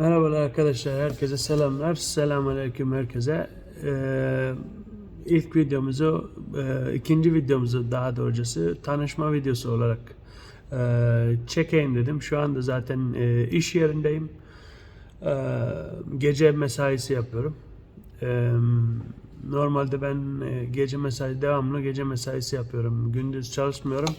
Merhabalar arkadaşlar, herkese selamlar. Selamünaleyküm herkese. Ee, ilk videomuzu, e, ikinci videomuzu daha doğrusu tanışma videosu olarak e, çekeyim dedim. Şu anda zaten e, iş yerindeyim. E, gece mesaisi yapıyorum. E, normalde ben e, gece mesai devamlı gece mesaisi yapıyorum. Gündüz çalışmıyorum.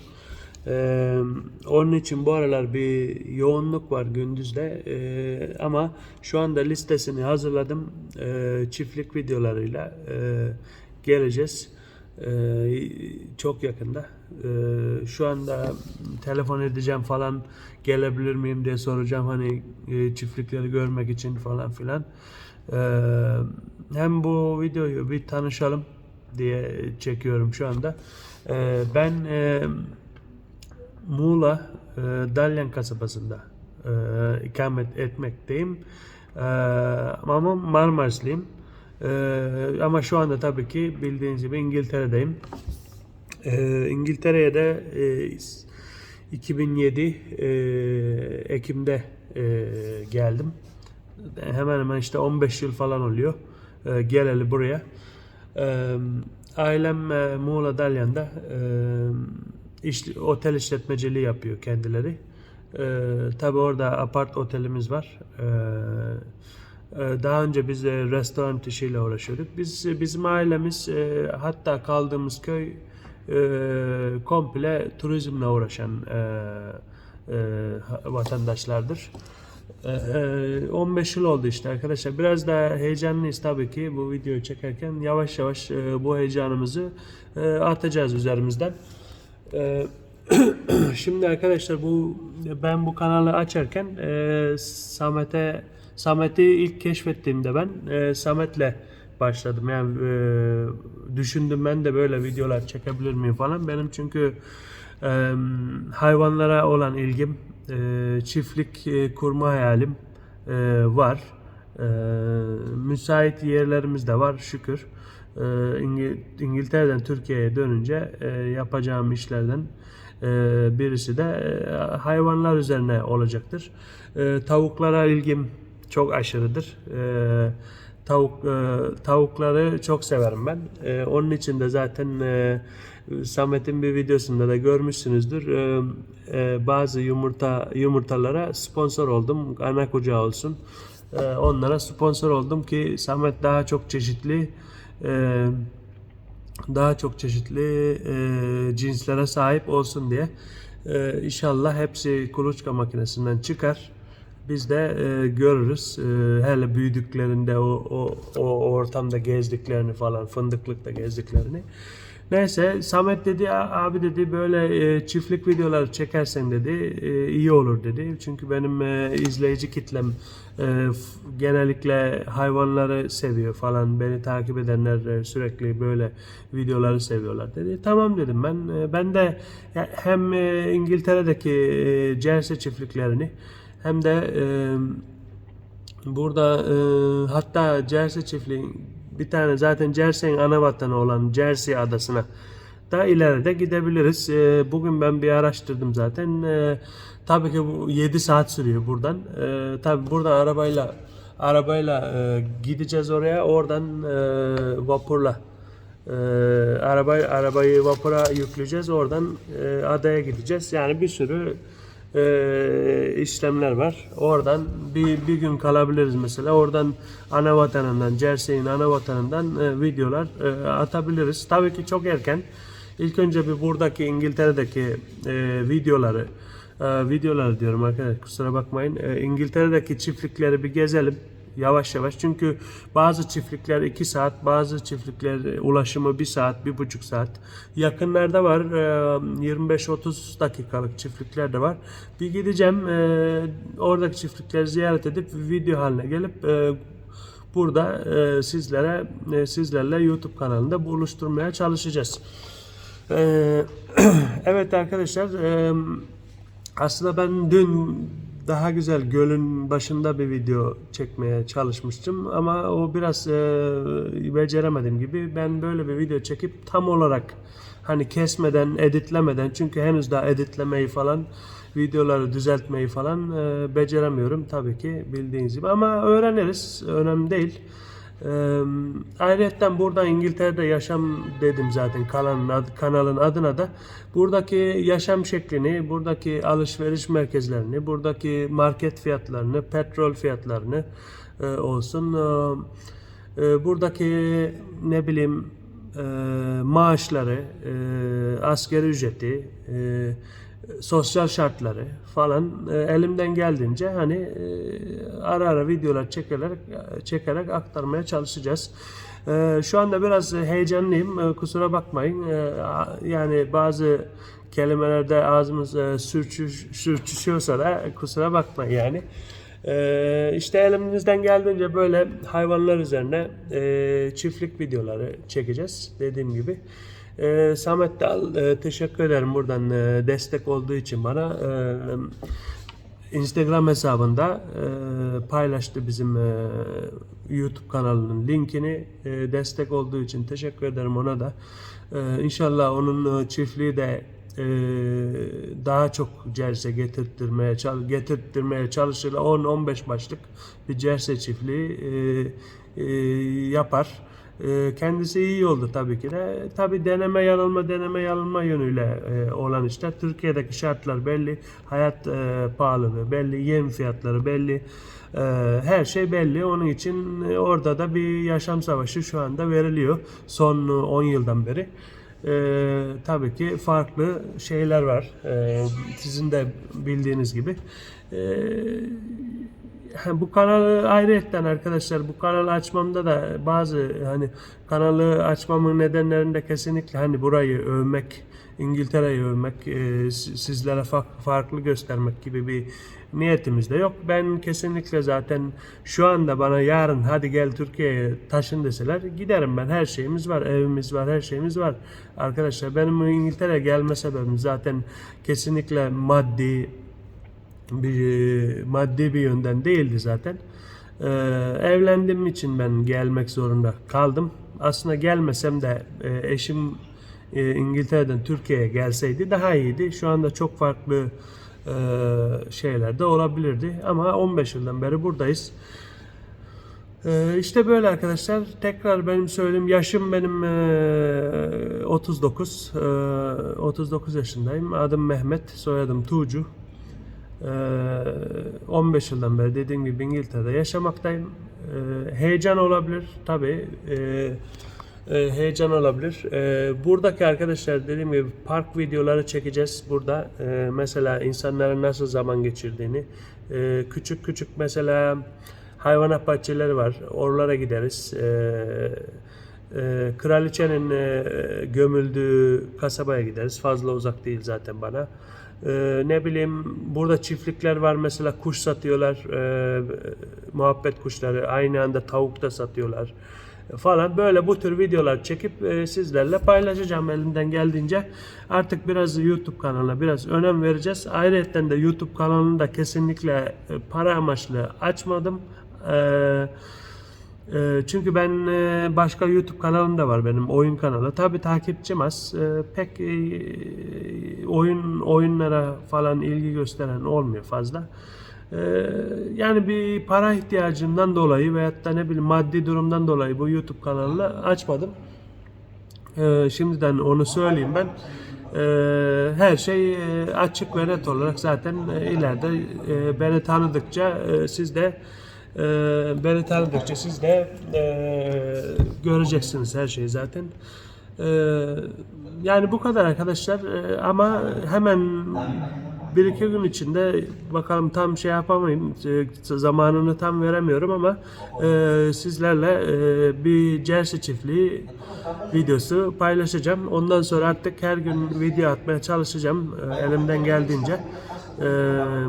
Ee, onun için bu aralar bir yoğunluk var gündüzde. Ee, ama şu anda listesini hazırladım. Ee, çiftlik videolarıyla e, geleceğiz. Ee, çok yakında. Ee, şu anda telefon edeceğim falan gelebilir miyim diye soracağım. Hani e, çiftlikleri görmek için falan filan. Ee, hem bu videoyu bir tanışalım diye çekiyorum şu anda. Ee, ben e, Muğla e, Dalyan kasabasında e, ikamet etmekteyim. E, ama Marmarslıyım. E, ama şu anda tabii ki bildiğiniz gibi İngiltere'deyim. E, İngiltere'ye de e, 2007 e, Ekim'de e, geldim. Hemen hemen işte 15 yıl falan oluyor. E, geleli buraya. E, ailem e, Muğla Dalyan'da. E, iş, otel işletmeciliği yapıyor kendileri. Ee, Tabi orada apart otelimiz var. Ee, e, daha önce biz de restoran işiyle uğraşıyorduk. Biz bizim ailemiz e, hatta kaldığımız köy e, komple turizmle uğraşan e, e, vatandaşlardır. Ee, 15 yıl oldu işte arkadaşlar. Biraz da heyecanlıyız tabii ki bu videoyu çekerken. Yavaş yavaş e, bu heyecanımızı e, atacağız üzerimizden. Ee, Şimdi arkadaşlar bu ben bu kanalı açarken e, Samet'e Samet'i ilk keşfettiğimde ben e, Samet'le başladım. Yani e, düşündüm ben de böyle videolar çekebilir miyim falan. Benim çünkü e, hayvanlara olan ilgim, e, çiftlik e, kurma hayalim e, var. E, müsait yerlerimiz de var şükür. E, İngi- İngiltere'den Türkiye'ye dönünce e, yapacağım işlerden e, birisi de e, hayvanlar üzerine olacaktır. Tavuklara ilgim çok aşırıdır. Tavuk tavukları çok severim ben. Onun için de zaten Samet'in bir videosunda da görmüşsünüzdür. Bazı yumurta yumurtalara sponsor oldum. Ana kucağı olsun. E, onlara sponsor oldum ki Samet daha çok çeşitli e, daha çok çeşitli e, cinslere sahip olsun diye. E, inşallah hepsi kuluçka makinesinden çıkar. Biz de görürüz. Hele büyüdüklerinde o, o, o ortamda gezdiklerini falan, fındıklıkta gezdiklerini. Neyse Samet dedi abi dedi böyle e, çiftlik videolar çekersen dedi e, iyi olur dedi. Çünkü benim e, izleyici kitlem e, genellikle hayvanları seviyor falan. Beni takip edenler e, sürekli böyle videoları seviyorlar dedi. Tamam dedim ben. E, ben de hem e, İngiltere'deki e, Jersey çiftliklerini hem de e, Burada e, hatta Jersey çiftliği bir tane zaten Jersey'in ana vatanı olan Jersey adasına da ileride gidebiliriz. E, bugün ben bir araştırdım zaten. E, tabii ki bu 7 saat sürüyor buradan. E, tabii buradan arabayla arabayla e, gideceğiz oraya. Oradan e, vapurla e, arabayı arabayı vapura yükleyeceğiz. Oradan e, adaya gideceğiz. Yani bir sürü e, işlemler var. Oradan bir, bir gün kalabiliriz mesela. Oradan ana vatanından, Jersey'in ana vatanından e, videolar e, atabiliriz. Tabii ki çok erken. İlk önce bir buradaki İngiltere'deki e, videoları e, diyorum arkadaşlar kusura bakmayın. E, İngiltere'deki çiftlikleri bir gezelim yavaş yavaş. Çünkü bazı çiftlikler 2 saat, bazı çiftlikler ulaşımı 1 saat, 1,5 saat. Yakınlarda var e, 25-30 dakikalık çiftlikler de var. Bir gideceğim e, oradaki çiftlikleri ziyaret edip video haline gelip e, burada e, sizlere e, sizlerle YouTube kanalında buluşturmaya çalışacağız. E, evet arkadaşlar e, aslında ben dün daha güzel gölün başında bir video çekmeye çalışmıştım ama o biraz e, beceremedim gibi. Ben böyle bir video çekip tam olarak hani kesmeden, editlemeden çünkü henüz daha editlemeyi falan videoları düzeltmeyi falan e, beceremiyorum tabii ki bildiğiniz gibi ama öğreniriz önemli değil. Ee, ayrıca buradan İngiltere'de yaşam dedim zaten kanalın, ad- kanalın adına da. Buradaki yaşam şeklini, buradaki alışveriş merkezlerini, buradaki market fiyatlarını, petrol fiyatlarını e, olsun, e, buradaki ne bileyim e, maaşları, e, asgari ücreti, e, sosyal şartları falan e, elimden geldiğince hani e, ara ara videolar çekerek çekerek aktarmaya çalışacağız. E, şu anda biraz heyecanlıyım. E, kusura bakmayın. E, yani bazı kelimelerde ağzımız e, sürçüş, sürçüşüyorsa da kusura bakmayın yani. İşte elimizden geldiğince böyle hayvanlar üzerine e, çiftlik videoları çekeceğiz dediğim gibi. Ee, Samet Dal e, teşekkür ederim buradan e, destek olduğu için bana. Ee, Instagram hesabında e, paylaştı bizim e, YouTube kanalının linkini E, destek olduğu için teşekkür ederim ona da. E, İnşallah onun e, çiftliği de e, daha çok cerse getirttirmeye getirttirmeye çalışır. 10-15 başlık bir cerse çiftliği e, e, yapar. E, kendisi iyi oldu tabii ki de. Tabii deneme yanılma deneme yanılma yönüyle e, olan işler. Türkiye'deki şartlar belli. Hayat e, pahalılığı belli. Yem fiyatları belli. E, her şey belli. Onun için e, orada da bir yaşam savaşı şu anda veriliyor. Son e, 10 yıldan beri. Ee, tabii ki farklı şeyler var. Ee, sizin de bildiğiniz gibi. Ee, bu kanalı ayrıyetten arkadaşlar bu kanalı açmamda da bazı hani kanalı açmamın nedenlerinde kesinlikle hani burayı övmek, İngiltere'yi övmek, e, si- sizlere fa- farklı göstermek gibi bir niyetimiz de yok. Ben kesinlikle zaten şu anda bana yarın hadi gel Türkiye'ye taşın deseler giderim ben. Her şeyimiz var, evimiz var, her şeyimiz var. Arkadaşlar benim İngiltere'ye gelme sebebim zaten kesinlikle maddi bir maddi bir yönden değildi zaten. Ee, evlendiğim için ben gelmek zorunda kaldım. Aslında gelmesem de e, eşim e, İngiltere'den Türkiye'ye gelseydi daha iyiydi. Şu anda çok farklı e, şeyler de olabilirdi. Ama 15 yıldan beri buradayız. Ee, işte böyle arkadaşlar. Tekrar benim söyleyeyim. Yaşım benim e, 39. E, 39 yaşındayım. Adım Mehmet. Soyadım Tuğcu. Ee, 15 yıldan beri dediğim gibi İngiltere'de yaşamaktayım. Ee, heyecan olabilir tabii. Ee, e, heyecan olabilir. Ee, buradaki arkadaşlar dediğim gibi park videoları çekeceğiz burada. Ee, mesela insanların nasıl zaman geçirdiğini. Ee, küçük küçük mesela hayvanat bahçeleri var. Oralara gideriz. Ee, e, kraliçenin e, gömüldüğü kasabaya gideriz. Fazla uzak değil zaten bana. Ee, ne bileyim burada çiftlikler var mesela kuş satıyorlar ee, muhabbet kuşları aynı anda tavuk da satıyorlar falan. Böyle bu tür videolar çekip e, sizlerle paylaşacağım elimden geldiğince. Artık biraz YouTube kanalına biraz önem vereceğiz. Ayrıca de YouTube kanalını da kesinlikle e, para amaçlı açmadım. Ee, ee, Çünkü ben e, başka YouTube kanalım da var benim oyun kanalı. Tabi takipçim az. Ee, Pek e, oyun oyunlara falan ilgi gösteren olmuyor fazla. Ee, Yani bir para ihtiyacından dolayı veyahut da ne bileyim maddi durumdan dolayı bu YouTube kanalını açmadım. Şimdiden onu söyleyeyim ben. Her şey e, açık ve net olarak zaten e, ileride beni tanıdıkça siz de e, beni tanıdıkça siz de e, göreceksiniz her şeyi zaten. E, yani bu kadar arkadaşlar E, ama hemen bir iki gün içinde bakalım tam şey yapamayayım e, zamanını tam veremiyorum ama e, sizlerle e, bir Jersey çiftliği videosu paylaşacağım. Ondan sonra artık her gün video atmaya çalışacağım e, elimden geldiğince. E,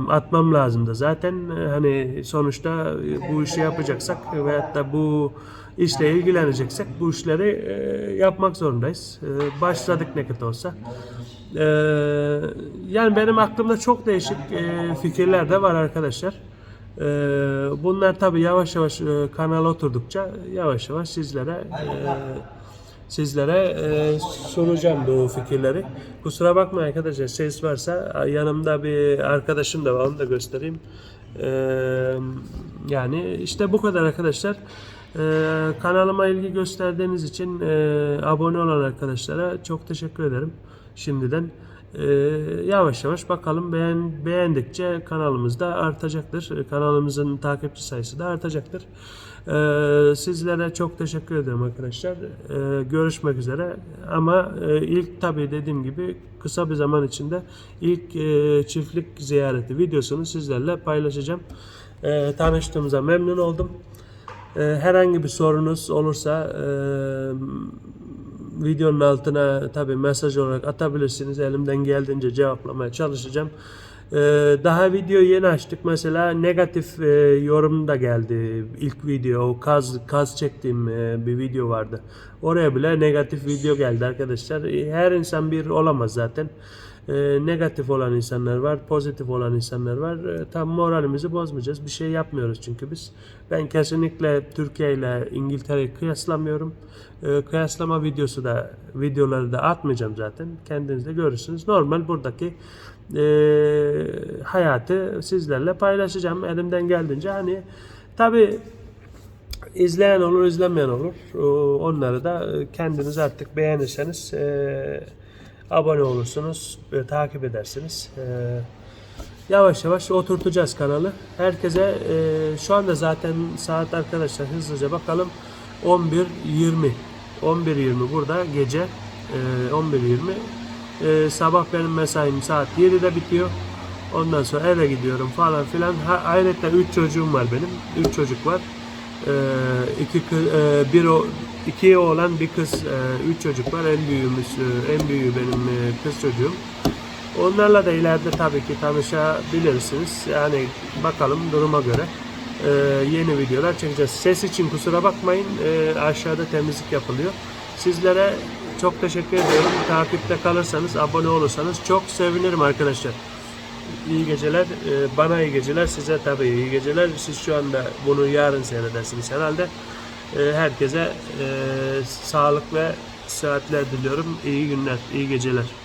atmam lazım da zaten e, hani sonuçta e, bu işi yapacaksak veyahut da bu işle ilgileneceksek bu işleri e, yapmak zorundayız. E, başladık ne kötü olsa. Ee, yani benim aklımda çok değişik e, fikirler de var arkadaşlar. Ee, bunlar tabi yavaş yavaş e, kanala oturdukça yavaş yavaş sizlere e, sizlere e, sunacağım bu fikirleri. Kusura bakmayın arkadaşlar ses varsa yanımda bir arkadaşım da var onu da göstereyim. E, yani işte bu kadar arkadaşlar. E, kanalıma ilgi gösterdiğiniz için e, abone olan arkadaşlara çok teşekkür ederim şimdiden. E, yavaş yavaş bakalım beğen, beğendikçe kanalımız da artacaktır. E, Kanalımızın takipçi sayısı da artacaktır. E, sizlere çok teşekkür ederim arkadaşlar. E, görüşmek üzere. Ama e, ilk tabii dediğim gibi kısa bir zaman içinde ilk e, çiftlik ziyareti videosunu sizlerle paylaşacağım. E, tanıştığımıza memnun oldum. Herhangi bir sorunuz olursa e, videonun altına tabi mesaj olarak atabilirsiniz. Elimden geldiğince cevaplamaya çalışacağım. Ee, daha video yeni açtık. Mesela negatif e, yorum da geldi. İlk video kaz kaz çektiğim e, bir video vardı. Oraya bile negatif video geldi arkadaşlar. Her insan bir olamaz zaten. E, negatif olan insanlar var, pozitif olan insanlar var. E, tam moralimizi bozmayacağız. Bir şey yapmıyoruz çünkü biz. Ben kesinlikle Türkiye ile İngiltere'yi kıyaslamıyorum. E, kıyaslama videosu da videoları da atmayacağım zaten. Kendiniz de görürsünüz. Normal buradaki e, hayatı sizlerle paylaşacağım. Elimden geldiğince hani tabi izleyen olur, izlemeyen olur. Onları da kendiniz artık beğenirseniz e, abone olursunuz, e, takip edersiniz. E, yavaş yavaş oturtacağız kanalı. Herkese e, şu anda zaten saat arkadaşlar hızlıca bakalım 11.20 11.20 burada gece e, 11.20 e, sabah benim mesaim saat 7'de bitiyor. Ondan sonra eve gidiyorum falan filan. Ha, ayrıca 3 çocuğum var benim. 3 çocuk var. Ee, iki e, bir o iki oğlan bir kız e, üç çocuk var en büyüğümüz e, en büyüğü benim e, kız çocuğum onlarla da ileride tabii ki tanışabilirsiniz yani bakalım duruma göre e, yeni videolar çekeceğiz ses için kusura bakmayın e, aşağıda temizlik yapılıyor sizlere çok teşekkür ediyorum takipte kalırsanız abone olursanız çok sevinirim arkadaşlar İyi geceler. Ee, Bana iyi geceler. Size tabii iyi geceler. Siz şu anda bunu yarın seyredersiniz herhalde. Ee, Herkese e, sağlık ve sıhhatler diliyorum. İyi günler, iyi geceler.